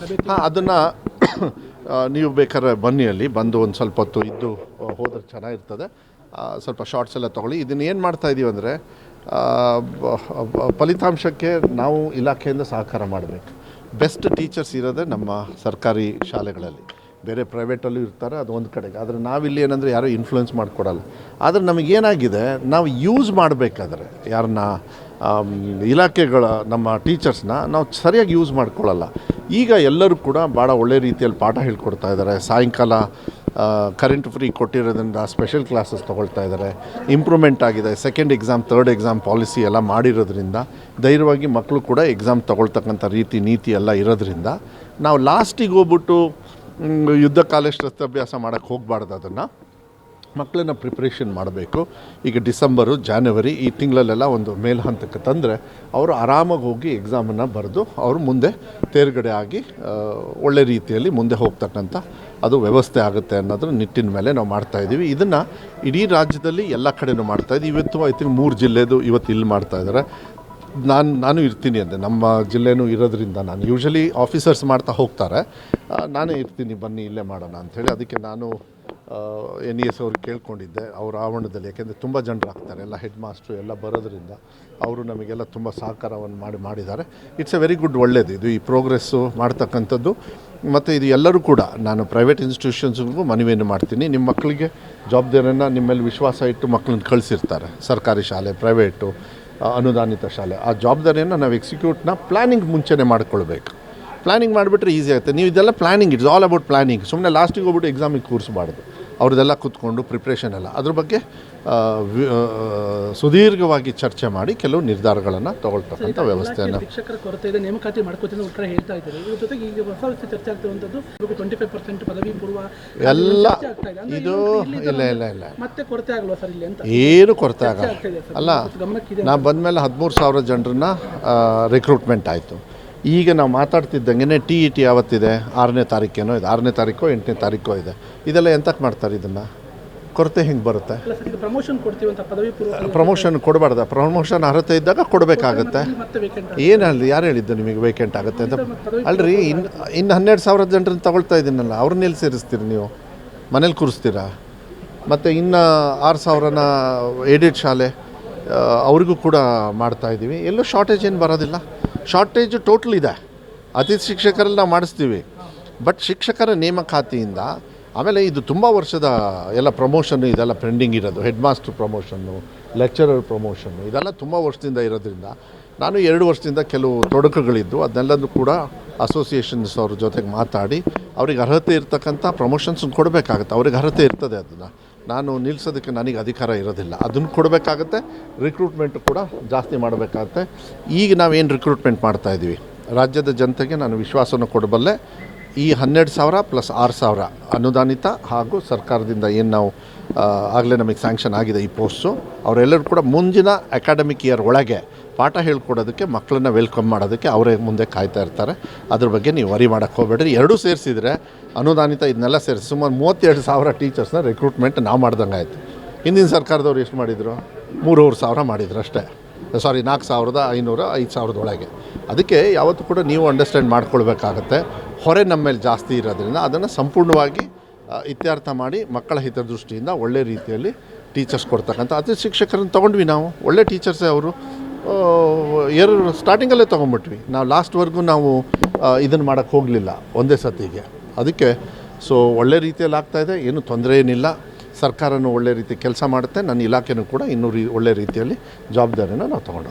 ಹಾಂ, ಅದನ್ನು ನೀವು ಬೇಕಾದ್ರೆ ಬನ್ನಿ ಅಲ್ಲಿ. ಬಂದು ಒಂದು ಸ್ವಲ್ಪ ಹೊತ್ತು ಇದ್ದು ಹೋದ್ರೆ ಚೆನ್ನಾಗಿರ್ತದೆ. ಸ್ವಲ್ಪ ಶಾರ್ಟ್ಸ್ ಎಲ್ಲ ತೊಗೊಳ್ಳಿ. ಇದನ್ನು ಏನು ಮಾಡ್ತಾ ಇದೀವಿ ಅಂದರೆ ಫಲಿತಾಂಶಕ್ಕೆ ನಾವು ಇಲಾಖೆಯಿಂದ ಸಹಕಾರ ಮಾಡಬೇಕು. ಬೆಸ್ಟ್ ಟೀಚರ್ಸ್ ಇರೋದೇ ನಮ್ಮ ಸರ್ಕಾರಿ ಶಾಲೆಗಳಲ್ಲಿ. ಬೇರೆ ಪ್ರೈವೇಟಲ್ಲೂ ಇರ್ತಾರೆ, ಅದು ಒಂದು ಕಡೆಗೆ. ಆದರೆ ನಾವಿಲ್ಲಿ ಏನಂದರೆ ಯಾರೂ ಇನ್ಫ್ಲುಯೆನ್ಸ್ ಮಾಡಿಕೊಡಲ್ಲ. ಆದರೆ ನಮಗೇನಾಗಿದೆ, ನಾವು ಯೂಸ್ ಮಾಡಬೇಕಾದ್ರೆ ಯಾರನ್ನ ಇಲಾಖೆಗಳ ನಮ್ಮ ಟೀಚರ್ಸ್ನ ನಾವು ಸರಿಯಾಗಿ ಯೂಸ್ ಮಾಡ್ಕೊಳ್ಳಲ್ಲ. ಈಗ ಎಲ್ಲರೂ ಕೂಡ ಭಾಳ ಒಳ್ಳೆ ರೀತಿಯಲ್ಲಿ ಪಾಠ ಹೇಳ್ಕೊಡ್ತಾ ಇದ್ದಾರೆ. ಸಾಯಂಕಾಲ ಕರೆಂಟ್ ಫ್ರೀ ಕೊಟ್ಟಿರೋದ್ರಿಂದ ಸ್ಪೆಷಲ್ ಕ್ಲಾಸಸ್ ತೊಗೊಳ್ತಾ ಇದ್ದಾರೆ. ಇಂಪ್ರೂವ್ಮೆಂಟ್ ಆಗಿದೆ. Second exam third exam policy ಎಲ್ಲ ಮಾಡಿರೋದ್ರಿಂದ ಧೈರ್ಯವಾಗಿ ಮಕ್ಕಳು ಕೂಡ ಎಕ್ಸಾಮ್ ತೊಗೊಳ್ತಕ್ಕಂಥ ರೀತಿ, ನೀತಿ ಎಲ್ಲ ಇರೋದ್ರಿಂದ ನಾವು ಲಾಸ್ಟಿಗೆ ಹೋಗ್ಬಿಟ್ಟು ಯುದ್ಧ ಕಾಲೇಜ್ ಶಸ್ತ್ರಾಭ್ಯಾಸ ಮಾಡೋಕ್ಕೆ ಹೋಗಬಾರ್ದು ಅದನ್ನು. ಮಕ್ಕಳನ್ನ ಪ್ರಿಪ್ರೇಷನ್ ಮಾಡಬೇಕು. ಈಗ ಡಿಸೆಂಬರು, ಜಾನ್ವರಿ ಈ ತಿಂಗಳಲ್ಲೆಲ್ಲ ಒಂದು ಮೇಲ್ಹಂತಕ್ಕೆ ತಂದರೆ ಅವರು ಆರಾಮಾಗಿ ಹೋಗಿ ಎಕ್ಸಾಮನ್ನು ಬರೆದು ಅವರು ಮುಂದೆ ತೇರ್ಗಡೆ ಆಗಿ ಒಳ್ಳೆ ರೀತಿಯಲ್ಲಿ ಮುಂದೆ ಹೋಗ್ತಕ್ಕಂಥ ಅದು ವ್ಯವಸ್ಥೆ ಆಗುತ್ತೆ ಅನ್ನೋದ್ರ ನಿಟ್ಟಿನ ಮೇಲೆ ನಾವು ಮಾಡ್ತಾಯಿದ್ದೀವಿ ಇದನ್ನು ಇಡೀ ರಾಜ್ಯದಲ್ಲಿ ಎಲ್ಲ ಕಡೆನೂ ಮಾಡ್ತಾಯಿದ್ದೀವಿ ಇವತ್ತು ಐ ತಿಂಕ್ ಮೂರು ಜಿಲ್ಲೆದು ಇವತ್ತು ಇಲ್ಲಿ ಮಾಡ್ತಾಯಿದ್ದಾರೆ ನಾನು ನಾನು ಇರ್ತೀನಿ ಅಂದರೆ ನಮ್ಮ ಜಿಲ್ಲೆನೂ ಇರೋದ್ರಿಂದ ನಾನು ಯೂಶಲಿ ಆಫೀಸರ್ಸ್ ಮಾಡ್ತಾ ಹೋಗ್ತಾರೆ. ನಾನೇ ಇರ್ತೀನಿ, ಬನ್ನಿ, ಇಲ್ಲೇ ಮಾಡೋಣ ಅಂಥೇಳಿ. ಅದಕ್ಕೆ ನಾನು ಎನ್ ಇ ಎಸ್ ಅವ್ರಿಗೆ ಕೇಳ್ಕೊಂಡಿದ್ದೆ, ಅವ್ರ ಆವರಣದಲ್ಲಿ, ಯಾಕೆಂದರೆ ತುಂಬ ಜನರು ಆಗ್ತಾರೆ ಎಲ್ಲ ಹೆಡ್ ಮಾಸ್ಟ್ರು ಎಲ್ಲ ಬರೋದ್ರಿಂದ ಅವರು ನಮಗೆಲ್ಲ ತುಂಬ ಸಹಕಾರವನ್ನು ಮಾಡಿ ಮಾಡಿದ್ದಾರೆ. ಇಟ್ಸ್ ಎ ವೆರಿ ಗುಡ್ ಒಳ್ಳೇದು ಇದು, ಈ ಪ್ರೋಗ್ರೆಸ್ಸು ಮಾಡ್ತಕ್ಕಂಥದ್ದು. ಮತ್ತು ಇದು ಎಲ್ಲರೂ ಕೂಡ, ನಾನು ಪ್ರೈವೇಟ್ ಇನ್ಸ್ಟಿಟ್ಯೂಷನ್ಸ್ಗೂ ಮನವಿಯನ್ನು ಮಾಡ್ತೀನಿ. ನಿಮ್ಮ ಮಕ್ಕಳಿಗೆ ಜವಾಬ್ದಾರಿಯನ್ನು ನಿಮ್ಮ ಮೇಲೆ ವಿಶ್ವಾಸ ಇಟ್ಟು ಮಕ್ಕಳನ್ನ ಕಳಿಸಿರ್ತಾರೆ. ಸರ್ಕಾರಿ ಶಾಲೆ ಪ್ರೈವೇಟು ಅನುದಾನಿತ ಶಾಲೆ. ಆ ಜವಾಬ್ದಾರಿಯನ್ನು ನಾವು ಎಕ್ಸಿಕ್ಯೂಟ್ನ ಪ್ಲ್ಯಾನಿಂಗ್ ಮುಂಚೆನೇ ಮಾಡ್ಕೊಳ್ಬೇಕು. ಪ್ಲ್ಯಾನಿಂಗ್ ಮಾಡಿಬಿಟ್ರೆ ಈಸಿ ಆಗುತ್ತೆ. ನೀವು ಇದೆಲ್ಲ planning it's all about planning ಸುಮ್ಮನೆ ಲಾಸ್ಟಿಗೆ ಹೋಗ್ಬಿಟ್ಟು ಎಕ್ಸಾಮಿಗೆ ಕೂರಿಸಬಾರ್ದು. ಅವ್ರದ್ದೆಲ್ಲ ಕೂತ್ಕೊಂಡು ಪ್ರಿಪ್ರೇಷನ್ ಎಲ್ಲ. ಅದ್ರ ಬಗ್ಗೆ ಸುದೀರ್ಘವಾಗಿ ಚರ್ಚೆ ಮಾಡಿ ಕೆಲವು ನಿರ್ಧಾರಗಳನ್ನು ತಗೊಳ್ತಕ್ಕಂಥ ವ್ಯವಸ್ಥೆಯನ್ನು ಶಿಕ್ಷಕರ ಕೊರತೆ ಇದೆ. ನೇಮಕಾತಿ ಮಾಡ್ಕೋತೀನಿ ಉತ್ತರ ಹೇಳ್ತಾ ಇದ್ದಾರೆ. ಇದ್ರ ಜೊತೆಗೆ ಈಗ ಹೊಸ ವರ್ಷ ಚರ್ಚೆ ಆಗ್ತಿರುವಂಥದ್ದು ಟ್ವೆಂಟಿ ಫೈವ್ ಪರ್ಸೆಂಟ್ ಪದವಿ ಪೂರ್ವ ಎಲ್ಲ ಇದೆ. ಇಲ್ಲ ಇಲ್ಲ ಇಲ್ಲ ಮತ್ತೆ ಕೊರತೆ ಆಗಲ್ವಾ ಸರ್ ಇಲ್ಲಿ ಅಂತ? ಏನು ಕೊರತೆ ಆಗಲ್ಲ. ಅಲ್ಲ ನಾ ಬಂದಮೇಲೆ ಹದಿಮೂರು ಸಾವಿರ ಜನರನ್ನ ರಿಕ್ರೂಟ್ಮೆಂಟ್ ಆಯಿತು. ಈಗ ನಾವು ಮಾತಾಡ್ತಿದ್ದಂಗೆ ಟಿ ಇ ಟಿ ಯಾವತ್ತಿದೆ? ಆರನೇ ತಾರೀಕೇನೋ ಇದೆ. ಆರನೇ ತಾರೀಕೋ ಎಂಟನೇ ತಾರೀಕೋ ಇದೆ. ಇದೆಲ್ಲ ಎಂತಕ್ಕೆ ಮಾಡ್ತಾರೆ ಇದನ್ನು? ಕೊರತೆ ಹೆಂಗೆ ಬರುತ್ತೆ? ಪ್ರಮೋಷನ್ ಕೊಡ್ತೀವಿ ಅಂತ ಪದವಿ ಪ್ರಮೋಷನ್ ಕೊಡಬಾರ್ದ. ಪ್ರಮೋಷನ್ ಅರ್ಹತೆ ಇದ್ದಾಗ ಕೊಡಬೇಕಾಗತ್ತೆ. ಮತ್ತೆ ವೇಕೆಂಟ್ ಏನು ಹೇಳಿ ಯಾರು ಹೇಳಿದ್ದು ನಿಮಗೆ ವೇಕೆಂಟ್ ಆಗುತ್ತೆ ಅಂತ? ಅಲ್ರಿ ಇನ್ನು ಇನ್ನು ಹನ್ನೆರಡು ಸಾವಿರ ಜನರನ್ನ ತಗೊಳ್ತಾ ಇದ್ದೀನಲ್ಲ ಅವ್ರನ್ನ ಎಲ್ಲಿ ಸೇರಿಸ್ತೀರಿ ನೀವು? ಮನೇಲಿ ಕೂರಿಸ್ತೀರಾ? ಮತ್ತು ಇನ್ನು ಆರು ಸಾವಿರನ ಏಡೆಡ್ ಶಾಲೆ ಅವರಿಗೂ ಅವ್ರಿಗೂ ಕೂಡ ಮಾಡ್ತಾ ಇದ್ದೀವಿ ಎಲ್ಲೂ ಶಾರ್ಟೇಜ್ ಏನು ಬರೋದಿಲ್ಲ. ಶಾರ್ಟೇಜ್ ಟೋಟಲ್ ಇದೆ. ಅತಿಥಿ ಶಿಕ್ಷಕರೆಲ್ಲ ಮಾಡಿಸ್ತೀವಿ. ಬಟ್ ಶಿಕ್ಷಕರ ನೇಮಕಾತಿಯಿಂದ ಆಮೇಲೆ ಇದು ತುಂಬ ವರ್ಷದ ಎಲ್ಲ ಪ್ರಮೋಷನ್ನು ಇದೆಲ್ಲ ಪೆಂಡಿಂಗ್ ಇರೋದು. Head master promotion lecturer promotion ಇದೆಲ್ಲ ತುಂಬ ವರ್ಷದಿಂದ ಇರೋದ್ರಿಂದ ನಾನು ಎರಡು ವರ್ಷದಿಂದ ಕೆಲವು ತೊಡಕುಗಳಿದ್ದು ಅದನ್ನೆಲ್ಲದೂ ಕೂಡ ಅಸೋಸಿಯೇಷನ್ಸ್ ಅವ್ರ ಜೊತೆಗೆ ಮಾತಾಡಿ, ಅವ್ರಿಗೆ ಅರ್ಹತೆ ಇರ್ತಕ್ಕಂಥ ಪ್ರಮೋಷನ್ಸ್ ಕೊಡಬೇಕಾಗುತ್ತೆ. ಅವ್ರಿಗೆ ಅರ್ಹತೆ ಇರ್ತದೆ ಅದನ್ನು. ನಾನು ನಿಲ್ಲಿಸೋದಕ್ಕೆ ನನಗೆ ಅಧಿಕಾರ ಇರೋದಿಲ್ಲ. ಅದನ್ನು ಕೊಡಬೇಕಾಗತ್ತೆ ರಿಕ್ರೂಟ್ಮೆಂಟ್ ಕೂಡ ಜಾಸ್ತಿ ಮಾಡಬೇಕಾಗತ್ತೆ. ಈಗ ನಾವೇನು ರಿಕ್ರೂಟ್ಮೆಂಟ್ ಮಾಡ್ತಾ ಇದ್ದೀವಿ? ರಾಜ್ಯದ ಜನತೆಗೆ ನಾನು ವಿಶ್ವಾಸವನ್ನು ಕೊಡಬಲ್ಲೆ, ಈ ಹನ್ನೆರಡು ಸಾವಿರ ಪ್ಲಸ್ ಆರು ಸಾವಿರ ಅನುದಾನಿತ ಹಾಗೂ ಸರ್ಕಾರದಿಂದ ಏನು ನಾವು ಆಗಲೇ ನಮಗೆ ಸ್ಯಾಂಕ್ಷನ್ ಆಗಿದೆ ಈ ಪೋಸ್ಟು ಅವರೆಲ್ಲರೂ ಕೂಡ ಮುಂದಿನ ಅಕಾಡೆಮಿಕ್ ಇಯರ್ ಒಳಗೆ ಪಾಠ ಹೇಳ್ಕೊಡೋದಕ್ಕೆ ಮಕ್ಕಳನ್ನ ವೆಲ್ಕಮ್ ಮಾಡೋದಕ್ಕೆ ಅವರೇ ಮುಂದೆ ಕಾಯ್ತಾ ಇರ್ತಾರೆ. ಅದ್ರ ಬಗ್ಗೆ ನೀವು ವರಿ ಮಾಡೋಕ್ಕೆ ಹೋಗಬೇಡ್ರಿ. ಎರಡೂ ಸೇರಿಸಿದರೆ ಅನುದಾನಿತ ಇದನ್ನೆಲ್ಲ ಸೇರಿಸಿ ಸುಮಾರು ಮೂವತ್ತೆರಡು ಸಾವಿರ ಟೀಚರ್ಸ್ನ ರಿಕ್ರೂಟ್ಮೆಂಟ್ ನಾವು ಮಾಡ್ದಂಗೆ ಆಯಿತು. ಹಿಂದಿನ ಸರ್ಕಾರದವ್ರು ಎಷ್ಟು ಮಾಡಿದರು? ಮೂರುವರೆ ಸಾವಿರ ಮಾಡಿದ್ರು ಅಷ್ಟೇ. ಸಾರಿ, ನಾಲ್ಕು ಸಾವಿರದ ಐನೂರ ಐದು ಸಾವಿರದ ಒಳಗೆ. ಅದಕ್ಕೆ ಯಾವತ್ತೂ ಕೂಡ ನೀವು ಅಂಡರ್ಸ್ಟ್ಯಾಂಡ್ ಮಾಡ್ಕೊಳ್ಬೇಕಾಗತ್ತೆ. ಹೊರೆ ನಮ್ಮ ಮೇಲೆ ಜಾಸ್ತಿ ಇರೋದ್ರಿಂದ ಅದನ್ನು ಸಂಪೂರ್ಣವಾಗಿ ಇತ್ಯರ್ಥ ಮಾಡಿ ಮಕ್ಕಳ ಹಿತದೃಷ್ಟಿಯಿಂದ ಒಳ್ಳೆ ರೀತಿಯಲ್ಲಿ ಟೀಚರ್ಸ್ ಕೊಡ್ತಕ್ಕಂಥ ಅತಿ ಶಿಕ್ಷಕರನ್ನು ತೊಗೊಂಡ್ವಿ ನಾವು. ಒಳ್ಳೆ ಟೀಚರ್ಸೇ ಅವರು. ಎರಡು ಸ್ಟಾರ್ಟಿಂಗಲ್ಲೇ ತೊಗೊಂಬಿಟ್ವಿ ನಾವು ಲಾಸ್ಟ್ವರೆಗೂ ನಾವು ಇದನ್ನು ಮಾಡೋಕ್ಕೆ ಹೋಗಲಿಲ್ಲ ಒಂದೇ ಸತಿಗೆ. ಅದಕ್ಕೆ ಸೊ ಒಳ್ಳೆ ರೀತಿಯಲ್ಲಿ ಆಗ್ತಾಯಿದೆ ಏನು ತೊಂದರೆ ಏನಿಲ್ಲ. ಸರ್ಕಾರನೂ ಒಳ್ಳೆ ರೀತಿ ಕೆಲಸ ಮಾಡುತ್ತೆ, ನನ್ನ ಇಲಾಖೆನೂ ಕೂಡ ಇನ್ನೂ ರೀ, ಒಳ್ಳೆ ರೀತಿಯಲ್ಲಿ ಜವಾಬ್ದಾರಿನ ನಾವು ತೊಗೊಂಡು